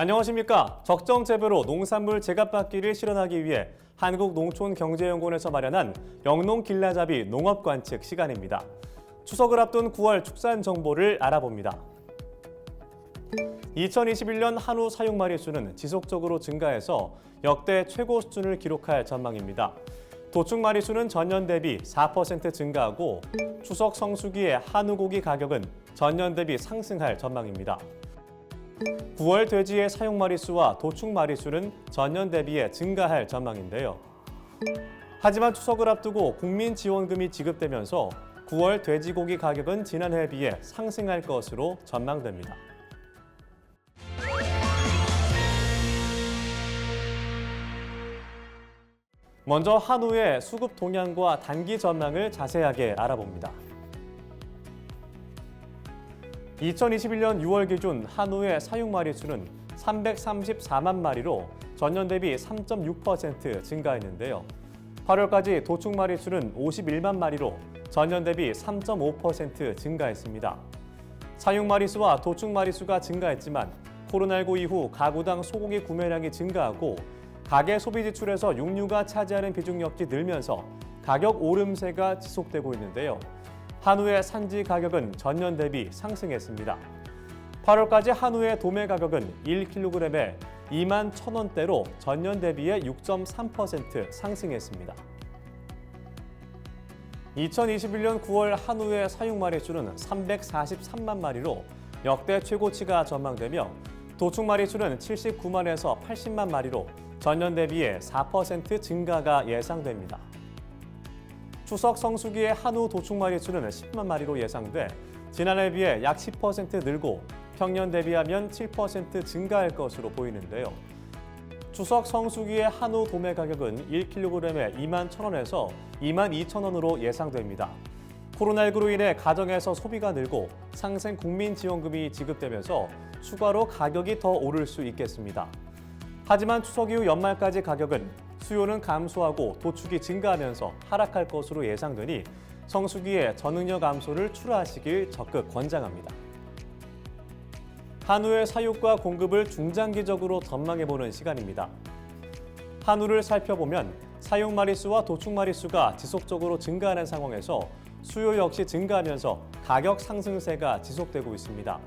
안녕하십니까. 적정 재배로 농산물 제값받기를 실현하기 위해 한국농촌경제연구원에서 마련한 영농 길라잡이 농업 관측 시간입니다. 추석을 앞둔 9월 축산 정보를 알아봅니다. 2021년 한우 사육 마리수는 지속적으로 증가해서 역대 최고 수준을 기록할 전망입니다. 도축 마리수는 전년 대비 4% 증가하고 추석 성수기의 한우 고기 가격은 전년 대비 상승할 전망입니다. 9월 돼지의 사육 마리수와 도축 마리수는 전년 대비에 증가할 전망인데요. 하지만 추석을 앞두고 국민 지원금이 지급되면서 9월 돼지고기 가격은 지난해에 비해 상승할 것으로 전망됩니다. 먼저 한우의 수급 동향과 단기 전망을 자세하게 알아봅니다. 2021년 6월 기준 한우의 사육 마리 수는 334만 마리로 전년 대비 3.6% 증가했는데요. 8월까지 도축 마리 수는 51만 마리로 전년 대비 3.5% 증가했습니다. 사육 마리 수와 도축 마리 수가 증가했지만 코로나19 이후 가구당 소고기 구매량이 증가하고 가계 소비 지출에서 육류가 차지하는 비중 역시 늘면서 가격 오름세가 지속되고 있는데요. 한우의 산지 가격은 전년 대비 상승했습니다. 8월까지 한우의 도매 가격은 1kg에 2만 1,000원대로 전년 대비에 6.3% 상승했습니다. 2021년 9월 한우의 사육 마리수는 343만 마리로 역대 최고치가 전망되며 도축 마리수는 79만에서 80만 마리로 전년 대비에 4% 증가가 예상됩니다. 추석 성수기의 한우 도축 마리 수는 10만 마리로 예상돼 지난해에 비해 약 10% 늘고 평년 대비하면 7% 증가할 것으로 보이는데요. 추석 성수기의 한우 도매 가격은 1kg에 2만 1,000원에서 2만 2천원으로 예상됩니다. 코로나19로 인해 가정에서 소비가 늘고 상생 국민지원금이 지급되면서 추가로 가격이 더 오를 수 있겠습니다. 하지만 추석 이후 연말까지 가격은 수요는 감소하고 도축이 증가하면서 하락할 것으로 예상되니 성수기에 전응력 감소를 추가하시길 적극 권장합니다. 한우의 사육과 공급을 중장기적으로 전망해보는 시간입니다. 한우를 살펴보면 사육 마리수와 도축 마리수가 지속적으로 증가하는 상황에서 수요 역시 증가하면서 가격 상승세가 지속되고 있습니다.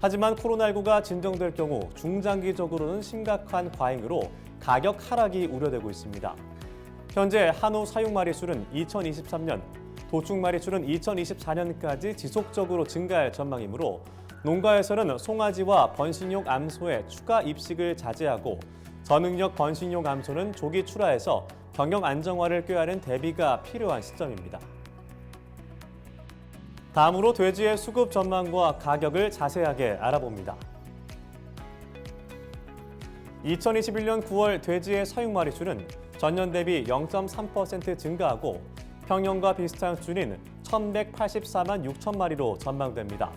하지만 코로나19가 진정될 경우 중장기적으로는 심각한 과잉으로 가격 하락이 우려되고 있습니다. 현재 한우 사육 마리수는 2023년, 도축 마리수는 2024년까지 지속적으로 증가할 전망이므로 농가에서는 송아지와 번식용 암소의 추가 입식을 자제하고 저능력 번식용 암소는 조기 출하해서 경영 안정화를 꾀하는 대비가 필요한 시점입니다. 다음으로 돼지의 수급 전망과 가격을 자세하게 알아봅니다. 2021년 9월 돼지의 사육 마리수는 전년 대비 0.3% 증가하고 평년과 비슷한 수준인 1,184만 6천 마리로 전망됩니다.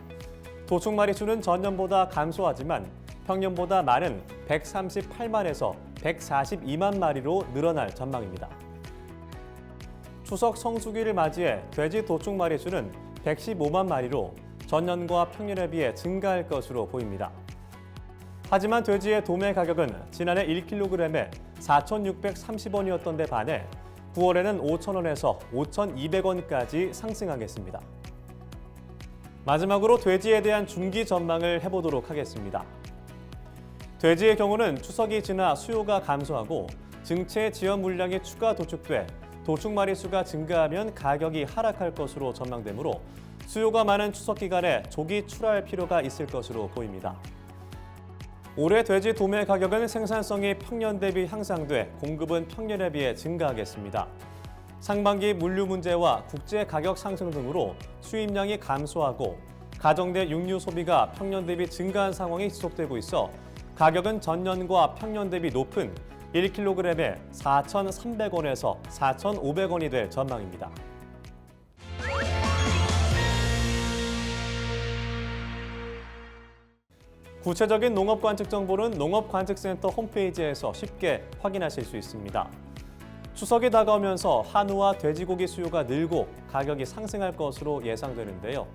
도축 마리수는 전년보다 감소하지만 평년보다 많은 138만에서 142만 마리로 늘어날 전망입니다. 추석 성수기를 맞이해 돼지 도축 마리수는 115만 마리로 전년과 평년에 비해 증가할 것으로 보입니다. 하지만 돼지의 도매 가격은 지난해 1kg에 4,630원이었던 데 반해 9월에는 5,000원에서 5,200원까지 상승하겠습니다. 마지막으로 돼지에 대한 중기 전망을 해보도록 하겠습니다. 돼지의 경우는 추석이 지나 수요가 감소하고 증체 지연 물량이 추가 도축돼 도축 마리수가 증가하면 가격이 하락할 것으로 전망되므로 수요가 많은 추석 기간에 조기 출하할 필요가 있을 것으로 보입니다. 올해 돼지 도매 가격은 생산성이 평년 대비 향상돼 공급은 평년에 비해 증가하겠습니다. 상반기 물류 문제와 국제 가격 상승 등으로 수입량이 감소하고 가정대 육류 소비가 평년 대비 증가한 상황이 지속되고 있어 가격은 전년과 평년 대비 높은 1kg에 4,300원에서 4,500원이 될 전망입니다. 구체적인 농업 관측 정보는 농업관측센터 홈페이지에서 쉽게 확인하실 수 있습니다. 추석이 다가오면서 한우와 돼지고기 수요가 늘고 가격이 상승할 것으로 예상되는데요.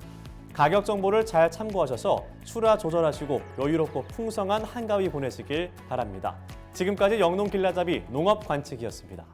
가격 정보를 잘 참고하셔서 출하 조절하시고 여유롭고 풍성한 한가위 보내시길 바랍니다. 지금까지 영농 길라잡이 농업 관측이었습니다.